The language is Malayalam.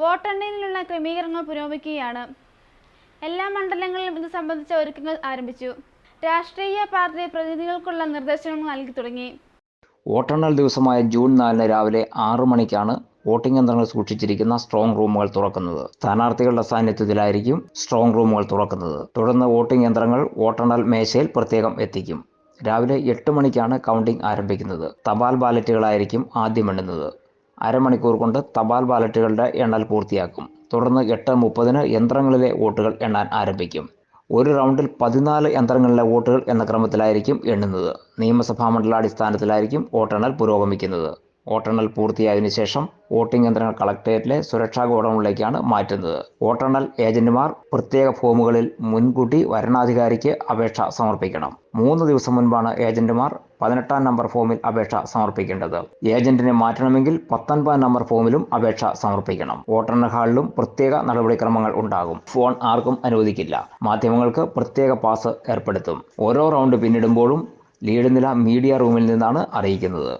വോട്ടെണ്ണലിനുള്ള ക്രമീകരണങ്ങൾ പുരോഗമിക്കുകയാണ്. എല്ലാ മണ്ഡലങ്ങളിലും ഇത് സംബന്ധിച്ച ഒരുക്കങ്ങൾ ആരംഭിച്ചു. രാഷ്ട്രീയ പാർട്ടി പ്രതിനിധികൾക്കുള്ള നിർദ്ദേശങ്ങൾ നൽകി തുടങ്ങി. വോട്ടെണ്ണൽ ദിവസമായ ജൂൺ നാലിന് രാവിലെ ആറ് മണിക്കാണ് വോട്ടിംഗ് യന്ത്രങ്ങൾ സൂക്ഷിച്ചിരിക്കുന്ന സ്ട്രോങ് റൂമുകൾ തുറക്കുന്നത്. സ്ഥാനാർത്ഥികളുടെ സാന്നിധ്യത്തിലായിരിക്കും സ്ട്രോങ് റൂമുകൾ തുറക്കുന്നത്. തുടർന്ന് വോട്ടിംഗ് യന്ത്രങ്ങൾ വോട്ടെണ്ണൽ മേശയിൽ പ്രത്യേകം എത്തിക്കും. രാവിലെ എട്ട് മണിക്കാണ് കൗണ്ടിംഗ് ആരംഭിക്കുന്നത്. തപാൽ ബാലറ്റുകളായിരിക്കും ആദ്യം എണ്ണുന്നത്. അരമണിക്കൂർ കൊണ്ട് തപാൽ ബാലറ്റുകളുടെ എണ്ണൽ പൂർത്തിയാക്കും. തുടർന്ന് എട്ട് മുപ്പതിന് യന്ത്രങ്ങളിലെ വോട്ടുകൾ എണ്ണാൻ ആരംഭിക്കും. ഒരു റൗണ്ടിൽ പതിനാല് യന്ത്രങ്ങളിലെ വോട്ടുകൾ എന്ന ക്രമത്തിലായിരിക്കും എണ്ണുന്നത്. നിയമസഭാ മണ്ഡലാടിസ്ഥാനത്തിലായിരിക്കും വോട്ടെണ്ണൽ പുരോഗമിക്കുന്നത്. വോട്ടെണ്ണൽ പൂർത്തിയായതിനു ശേഷം വോട്ടിംഗ് യന്ത്രങ്ങൾ കളക്ടറേറ്റിലെ സുരക്ഷാ ഗോഡൌണിലേക്കാണ് മാറ്റുന്നത്. വോട്ടെണ്ണൽ ഏജന്റുമാർ പ്രത്യേക ഫോമുകളിൽ മുൻകൂട്ടി വരണാധികാരിക്ക് അപേക്ഷ സമർപ്പിക്കണം. മൂന്ന് ദിവസം മുൻപാണ് ഏജന്റുമാർ പതിനെട്ടാം നമ്പർ ഫോമിൽ അപേക്ഷ സമർപ്പിക്കേണ്ടത്. ഏജന്റിനെ മാറ്റണമെങ്കിൽ പത്തൊൻപതാം നമ്പർ ഫോമിലും അപേക്ഷ സമർപ്പിക്കണം. വോട്ടെണ്ണൽ ഹാളിലും പ്രത്യേക നടപടിക്രമങ്ങൾ ഉണ്ടാകും. ഫോൺ ആർക്കും അനുവദിക്കില്ല. മാധ്യമങ്ങൾക്ക് പ്രത്യേക പാസ് ഏർപ്പെടുത്തും. ഓരോ റൗണ്ട് പിന്നിടുമ്പോഴും ലീഡ് നില മീഡിയ റൂമിൽ നിന്നാണ് അറിയിക്കുന്നത്.